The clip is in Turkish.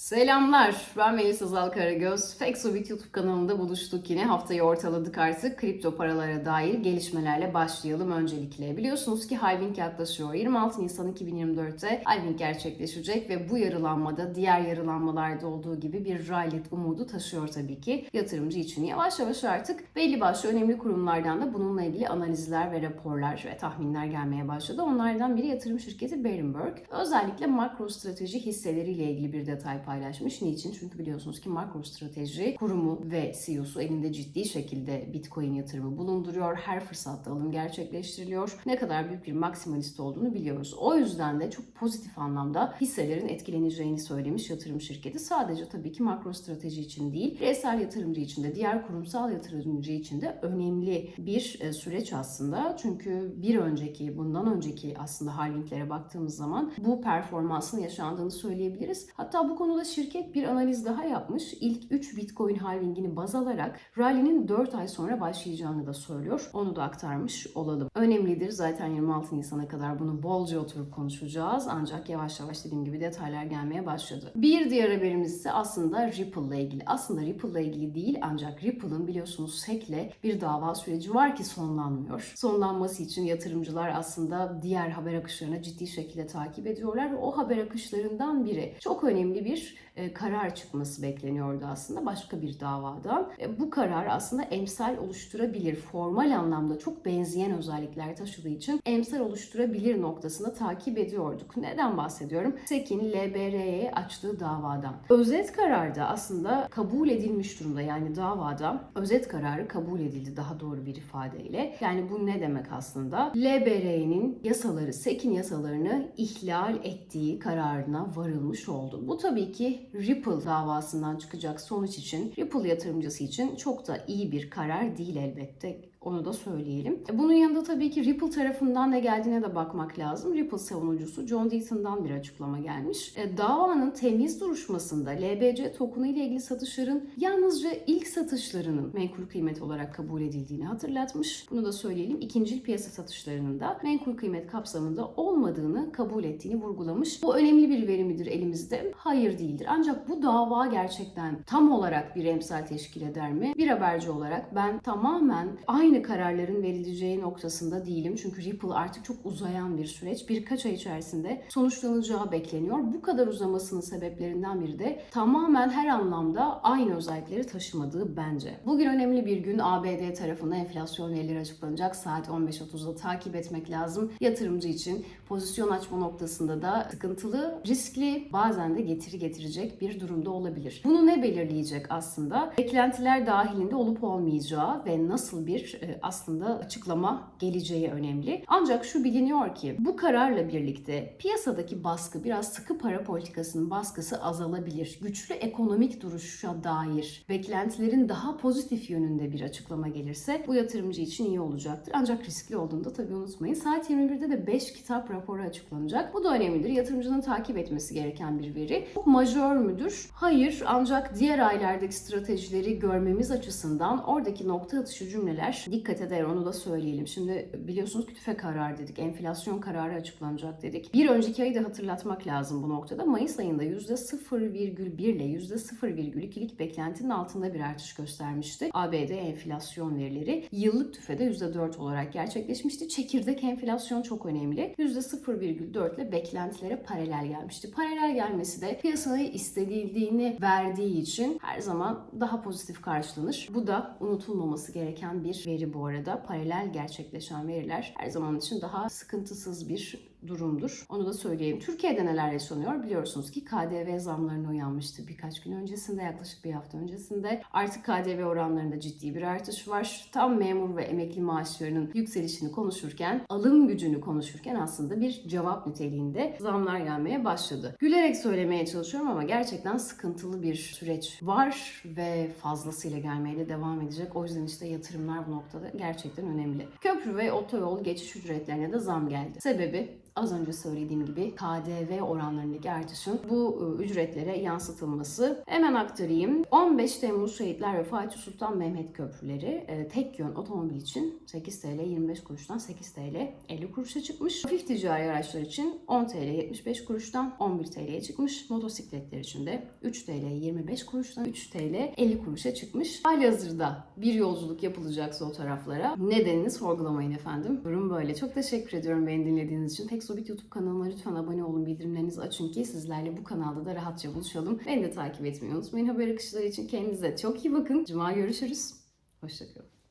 Selamlar, ben Melisa Zal Karagöz. Fexobit YouTube kanalında buluştuk yine. Haftayı ortaladık artık. Kripto paralara dair gelişmelerle başlayalım öncelikle. Biliyorsunuz ki halving yaklaşıyor. 26 Nisan 2024'te halving gerçekleşecek ve bu yarılanmada diğer yarılanmalarda olduğu gibi bir rallyt umudu taşıyor tabii ki yatırımcı için. Yavaş yavaş artık belli başlı önemli kurumlardan da bununla ilgili analizler ve raporlar ve tahminler gelmeye başladı. Onlardan biri yatırım şirketi Berenberg. Özellikle makro strateji hisseleriyle ilgili bir detay paylaşmış. Niçin? Çünkü biliyorsunuz ki makro strateji kurumu ve CEO'su elinde ciddi şekilde Bitcoin yatırımı bulunduruyor. Her fırsatta alım gerçekleştiriliyor. Ne kadar büyük bir maksimalist olduğunu biliyoruz. O yüzden de çok pozitif anlamda hisselerin etkileneceğini söylemiş yatırım şirketi. Sadece tabii ki makro strateji için değil, bireysel yatırımcı için de, diğer kurumsal yatırımcı için de önemli bir e, süreç aslında. Çünkü bir önceki, bundan önceki aslında halvinglere baktığımız zaman bu performansın yaşandığını söyleyebiliriz. Hatta bu konuda şirket bir analiz daha yapmış. İlk 3 Bitcoin halvingini baz alarak rally'nin 4 ay sonra başlayacağını da söylüyor. Onu da aktarmış olalım. Önemlidir. Zaten 26 Nisan'a kadar bunu bolca oturup konuşacağız. Ancak yavaş yavaş dediğim gibi detaylar gelmeye başladı. Bir diğer haberimiz ise aslında Ripple ile ilgili. Aslında Ripple ile ilgili değil ancak Ripple'ın biliyorsunuz SEC'le bir dava süreci var ki sonlanmıyor. Sonlanması için yatırımcılar aslında diğer haber akışlarına ciddi şekilde takip ediyorlar. O haber akışlarından biri çok önemli bir e, karar çıkması bekleniyordu aslında başka bir davadan. E, bu karar aslında emsal oluşturabilir. Formal anlamda çok benzeyen özellikler taşıdığı için emsal oluşturabilir noktasında takip ediyorduk. Neden bahsediyorum? SEC'in LBR'ye açtığı davadan. Özet kararda aslında kabul edilmiş durumda yani davada özet kararı kabul edildi daha doğru bir ifadeyle. Yani bu ne demek aslında? LBR'nin yasaları, SEC'in yasalarını ihlal ettiği kararına varılmış oldu. Bu tabii ki Ripple davasından çıkacak sonuç için, Ripple yatırımcısı için çok da iyi bir karar değil elbette. Onu da söyleyelim. E, Bunun yanında tabii ki Ripple tarafından ne geldiğine de bakmak lazım. Ripple savunucusu John Deaton'dan bir açıklama gelmiş. E, davanın temiz duruşmasında LBC tokenu ile ilgili satışların yalnızca ilk satışlarının menkul kıymet olarak kabul edildiğini hatırlatmış. Bunu da söyleyelim. İkincil piyasa satışlarının da menkul kıymet kapsamında olmadığını kabul ettiğini vurgulamış. Bu önemli bir veri midir elimizde? Hayır değildir. Ancak bu dava gerçekten tam olarak bir emsal teşkil eder mi? Bir haberci olarak ben tamamen aynı kararların verileceği noktasında değilim. Çünkü Ripple artık çok uzayan bir süreç. Birkaç ay içerisinde sonuçlanacağı bekleniyor. Bu kadar uzamasının sebeplerinden biri de tamamen her anlamda aynı özellikleri taşımadığı bence. Bugün önemli bir gün ABD tarafından enflasyon verileri açıklanacak. Saat 15.30'da takip etmek lazım. Yatırımcı için pozisyon açma noktasında da sıkıntılı, riskli, bazen de getiri getirecek bir durumda olabilir. Bunu ne belirleyecek aslında? Beklentiler dahilinde olup olmayacağı ve nasıl bir e, aslında açıklama geleceği önemli. Ancak şu biliniyor ki bu kararla birlikte piyasadaki baskı biraz sıkı para politikasının baskısı azalabilir. Güçlü ekonomik duruşa dair beklentilerin daha pozitif yönünde bir açıklama gelirse bu yatırımcı için iyi olacaktır. Ancak riskli olduğunu da tabii unutmayın. Saat 21'de de 5 kitap raporu açıklanacak. Bu da önemlidir. Yatırımcının takip etmesi gereken bir veri. Çok majör müdür? Hayır. Ancak diğer aylardaki stratejileri görmemiz açısından oradaki nokta atışı cümleler dikkat eder onu da söyleyelim. Şimdi biliyorsunuz ki tüfe karar dedik. Enflasyon kararı açıklanacak dedik. Bir önceki ayı da hatırlatmak lazım bu noktada. Mayıs ayında %0,1 ile %0,2'lik beklentinin altında bir artış göstermişti. ABD enflasyon verileri yıllık tüfede %4 olarak gerçekleşmişti. Çekirdek enflasyon çok önemli. %0,4 ile beklentilere paralel gelmişti. Paralel gelmesi de piyasanın istediğini verdiği için her zaman daha pozitif karşılanır. Bu da unutulmaması gereken bir veri bu arada. Paralel gerçekleşen veriler her zaman için daha sıkıntısız bir durumdur. Onu da söyleyeyim. Türkiye'de neler yaşanıyor? Biliyorsunuz ki KDV zamlarına uyanmıştı birkaç gün öncesinde, yaklaşık bir hafta öncesinde. Artık KDV oranlarında ciddi bir artış var. Tam memur ve emekli maaşlarının yükselişini konuşurken, alım gücünü konuşurken aslında bir cevap niteliğinde zamlar gelmeye başladı. Gülerek söylemeye çalışıyorum ama gerçekten sıkıntılı bir süreç var ve fazlasıyla gelmeye de devam edecek. O yüzden işte yatırımlar bu noktada gerçekten önemli. Köprü ve otoyol geçiş ücretlerine de zam geldi. Sebebi az önce söylediğim gibi KDV oranlarındaki artışın bu e, ücretlere yansıtılması. Hemen aktarayım. 15 Temmuz Şehitler ve Fatih Sultan Mehmet köprüleri e, tek yön otomobil için 8 TL 25 kuruştan 8 TL 50 kuruşa çıkmış. Hafif ticari araçlar için 10 TL 75 kuruştan 11 TL'ye çıkmış. Motosikletler için de 3 TL 25 kuruştan 3 TL 50 kuruşa çıkmış. Halihazırda bir yolculuk yapılacaksa o taraflara nedenini sorgulamayın efendim. Durum böyle. Çok teşekkür ediyorum beni dinlediğiniz için. Teksobit YouTube kanalıma lütfen abone olun, bildirimlerinizi açın ki sizlerle bu kanalda da rahatça buluşalım. Beni de takip etmeyi unutmayın. Haber akışları için kendinize çok iyi bakın. Cuma görüşürüz. Hoşçakalın.